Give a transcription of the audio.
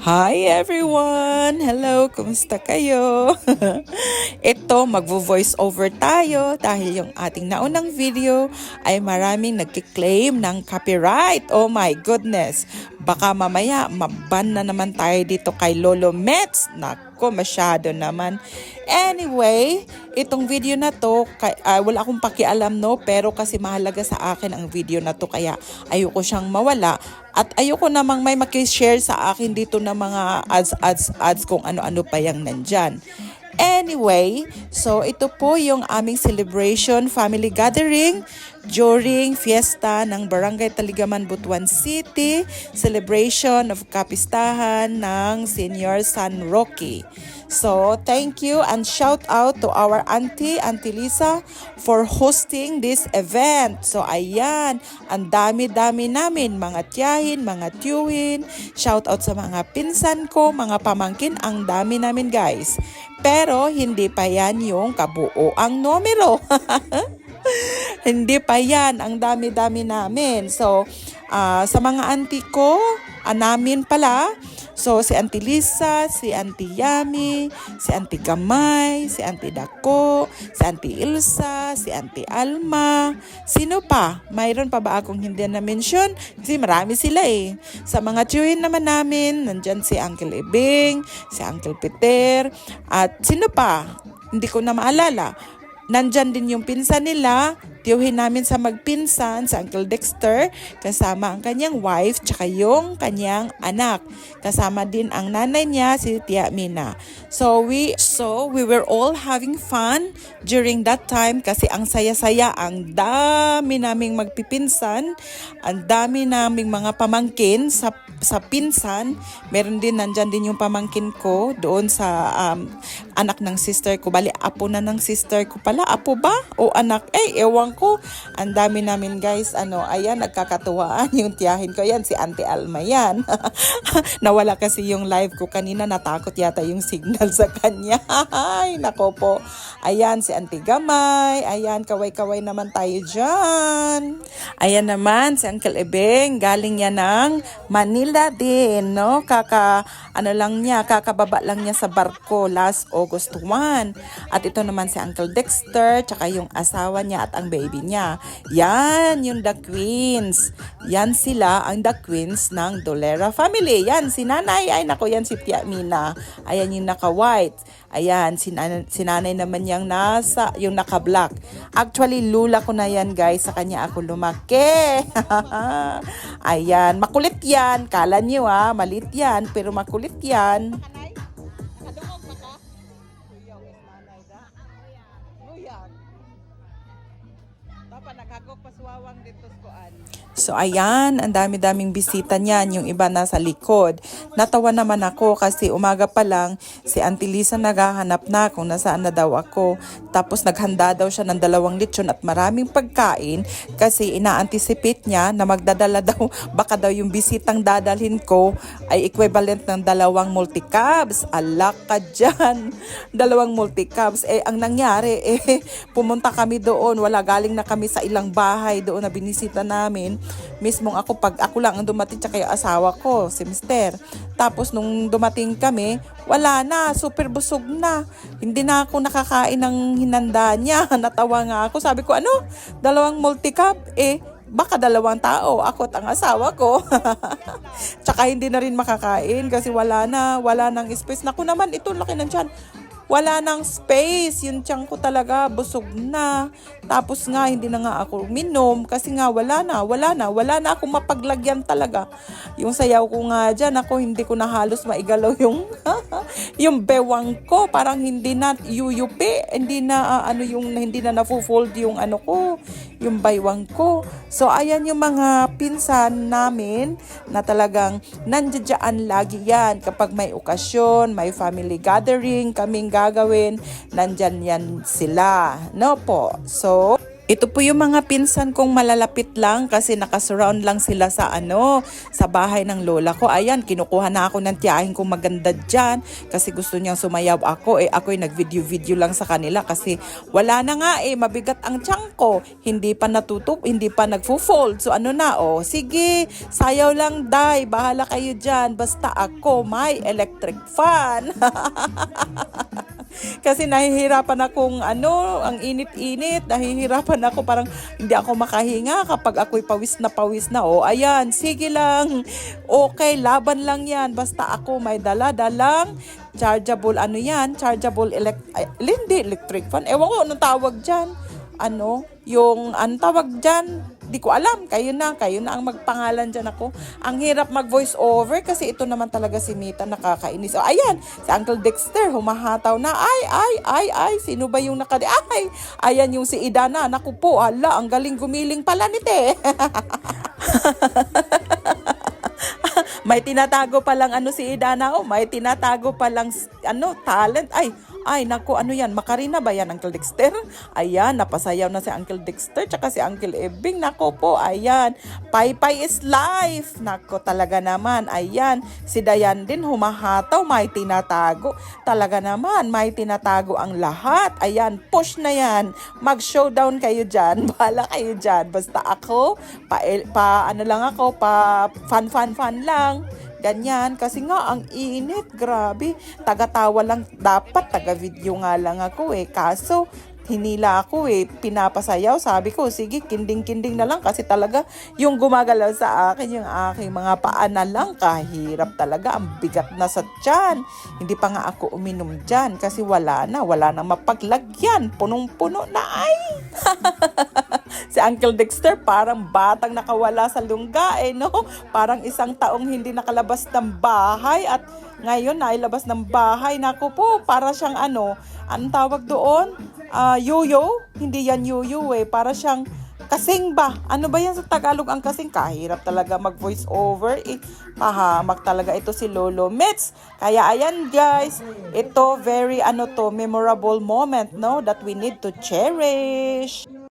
Hi everyone! Hello! Kumusta kayo? Ito, magvo-voice over tayo dahil yung ating naunang video ay maraming nagkiklaim ng copyright. Oh my goodness! Baka mamaya maban na naman tayo dito kay Lolo Mets. Nako, masyado naman. Anyway, itong video na to, ah, wala akong pakialam no, pero kasi mahalaga sa akin ang video na to kaya ayoko siyang mawala. At ayoko namang may makishare sa akin dito ng mga ads, ads, ads kung ano-ano pa yung nandyan. Anyway, so ito po yung aming celebration, family gathering during fiesta ng Barangay Taligaman, Butuan City, celebration of kapistahan ng Senior San Roque. So, thank you and shout out to our auntie, Auntie Lisa, for hosting this event. So, ayan, ang dami-dami namin, mga tiyahin, mga tiyuhin. Shout out sa mga pinsan ko, mga pamangkin, ang dami namin guys. Pero, hindi pa yan yung kabuo ang numero. hindi pa yan. Ang dami-dami namin. So, ah, sa mga auntie ko, ah, namin pala, So, si Auntie Lisa, si Auntie Yami, si Auntie Gamay, si Auntie Dako, si Auntie Ilsa, si Auntie Alma. Sino pa? Mayroon pa ba akong hindi na-mention? Kasi marami sila eh. Sa mga tiyuhin naman namin, nandyan si Uncle Ibing, si Uncle Peter, at sino pa? Hindi ko na maalala. Nandyan din yung pinsan nila, tiyuhin namin sa magpinsan, sa Uncle Dexter, kasama ang kanyang wife, tsaka yung kanyang anak. Kasama din ang nanay niya, si Tia Mina. So we, so we were all having fun during that time kasi ang saya-saya, ang dami naming magpipinsan, ang dami naming mga pamangkin sa sa pinsan. Meron din nandyan din yung pamangkin ko doon sa um, anak ng sister ko. Bali, apo na ng sister ko pala. Apo ba? O anak? Eh, ewan ko. Ang dami namin guys. Ano, ayan, nagkakatuwaan yung tiyahin ko. Yan, si Auntie Alma yan. Nawala kasi yung live ko kanina. Natakot yata yung signal sa kanya. Ay, nako po. Ayan, si Auntie Gamay. Ayan, kaway-kaway naman tayo dyan. Ayan naman, si Uncle Ebeng. Galing yan ng Manila din, no? Kaka, ano lang niya, kakababa lang niya sa barko last August 1. At ito naman si Uncle Dexter, tsaka yung asawa niya at ang baby niya. Yan, yung The Queens. Yan sila, ang The Queens ng Dolera family. Yan, si nanay. Ay, nako, yan si Tia Mina. Ayan yung naka-white. Ayan, si, nan- nanay naman yung nasa, yung naka-black. Actually, lula ko na yan, guys. Sa kanya ako lumaki. Ayan, makulit yan. Kala niyo ah, malit yan. Pero makulit yan. para So ayan, ang dami-daming bisita niyan, yung iba nasa likod. Natawa naman ako kasi umaga pa lang si Auntie Lisa naghahanap na kung nasaan na daw ako. Tapos naghanda daw siya ng dalawang lechon at maraming pagkain kasi ina-anticipate niya na magdadala daw, baka daw yung bisitang dadalhin ko ay equivalent ng dalawang multi-cabs. Alak ka dyan. Dalawang multi-cabs. Eh, ang nangyari, eh, pumunta kami doon. Wala, galing na kami sa ilang bahay doon na binisita namin mismong ako pag ako lang ang dumating tsaka yung asawa ko, si Mister. Tapos nung dumating kami, wala na, super busog na. Hindi na ako nakakain ng hinanda niya. Natawa nga ako. Sabi ko, ano? Dalawang multi-cup? Eh, baka dalawang tao, ako at ang asawa ko. Tsaka hindi na rin makakain kasi wala na, wala nang space. Naku naman, ito laki ng tiyan. Wala nang space. Yung tiyan ko talaga busog na. Tapos nga, hindi na nga ako minom kasi nga wala na, wala na, wala na akong mapaglagyan talaga. Yung sayaw ko nga dyan, ako hindi ko na halos maigalaw yung, yung bewang ko. Parang hindi na yuyupi, hindi na ah, ano yung, hindi na nafufold yung ano ko, yung baywang ko. So, ayan yung mga pinsan namin na talagang nandiyan lagi yan. Kapag may okasyon, may family gathering, kaming gagawin, nandyan yan sila. No po. So, Ito po yung mga pinsan kong malalapit lang kasi nakasurround lang sila sa ano, sa bahay ng lola ko. Ayan, kinukuha na ako ng tiyahin kong maganda dyan kasi gusto niyang sumayaw ako. Eh ako'y nag-video-video lang sa kanila kasi wala na nga eh, mabigat ang tiyan ko. Hindi pa natutup, hindi pa nagfo-fold. So ano na, oh, sige, sayaw lang, day, bahala kayo dyan. Basta ako, may electric fan. Kasi nahihirapan akong ano, ang init-init, nahihirapan ako parang hindi ako makahinga kapag ako'y pawis na pawis na. O ayan, sige lang. Okay, laban lang yan. Basta ako may dala-dalang chargeable ano yan, chargeable elect hindi electric fan. Ewan ko anong tawag diyan. Ano, yung ang tawag diyan, di ko alam. Kayo na, kayo na ang magpangalan dyan ako. Ang hirap mag-voice over kasi ito naman talaga si Mita nakakainis. O, ayan, si Uncle Dexter humahataw na. Ay, ay, ay, ay, sino ba yung nakadi? Ay, ayan yung si Idana. Naku po, ala, ang galing gumiling pala nite. may tinatago pa lang ano si Idana. Oh, may tinatago pa lang ano, talent. Ay, ay, naku, ano yan? Makarina ba yan, Uncle Dexter? Ayan, napasayaw na si Uncle Dexter, tsaka si Uncle Ebing. Naku po, ayan. Pay-pay is life. Naku, talaga naman. Ayan, si Dayan din humahataw, may tinatago. Talaga naman, may tinatago ang lahat. Ayan, push na yan. Mag-showdown kayo dyan. Bahala kayo dyan. Basta ako, pa, pa ano lang ako, pa fan-fan-fan lang. Ganyan, kasi nga ang init, grabe. Taga-tawa lang dapat, taga-video nga lang ako eh. Kaso, hinila ako eh, pinapasayaw. Sabi ko, sige, kinding-kinding na lang kasi talaga yung gumagalaw sa akin, yung aking mga paa na lang, kahirap talaga, ang bigat na sa tiyan. Hindi pa nga ako uminom dyan kasi wala na, wala na mapaglagyan. Punong-puno na ay. si Uncle Dexter parang batang nakawala sa lungga eh, no? Parang isang taong hindi nakalabas ng bahay at ngayon nailabas ng bahay. Naku po, para siyang ano, anong tawag doon? Ah, yoyo? Hindi yan yoyo eh. Para siyang kasing ba? Ano ba yan sa Tagalog ang kasing? Kahirap talaga mag-voice over. Eh, pahamak talaga ito si Lolo Mets. Kaya ayan guys, ito very ano to, memorable moment, no? That we need to cherish.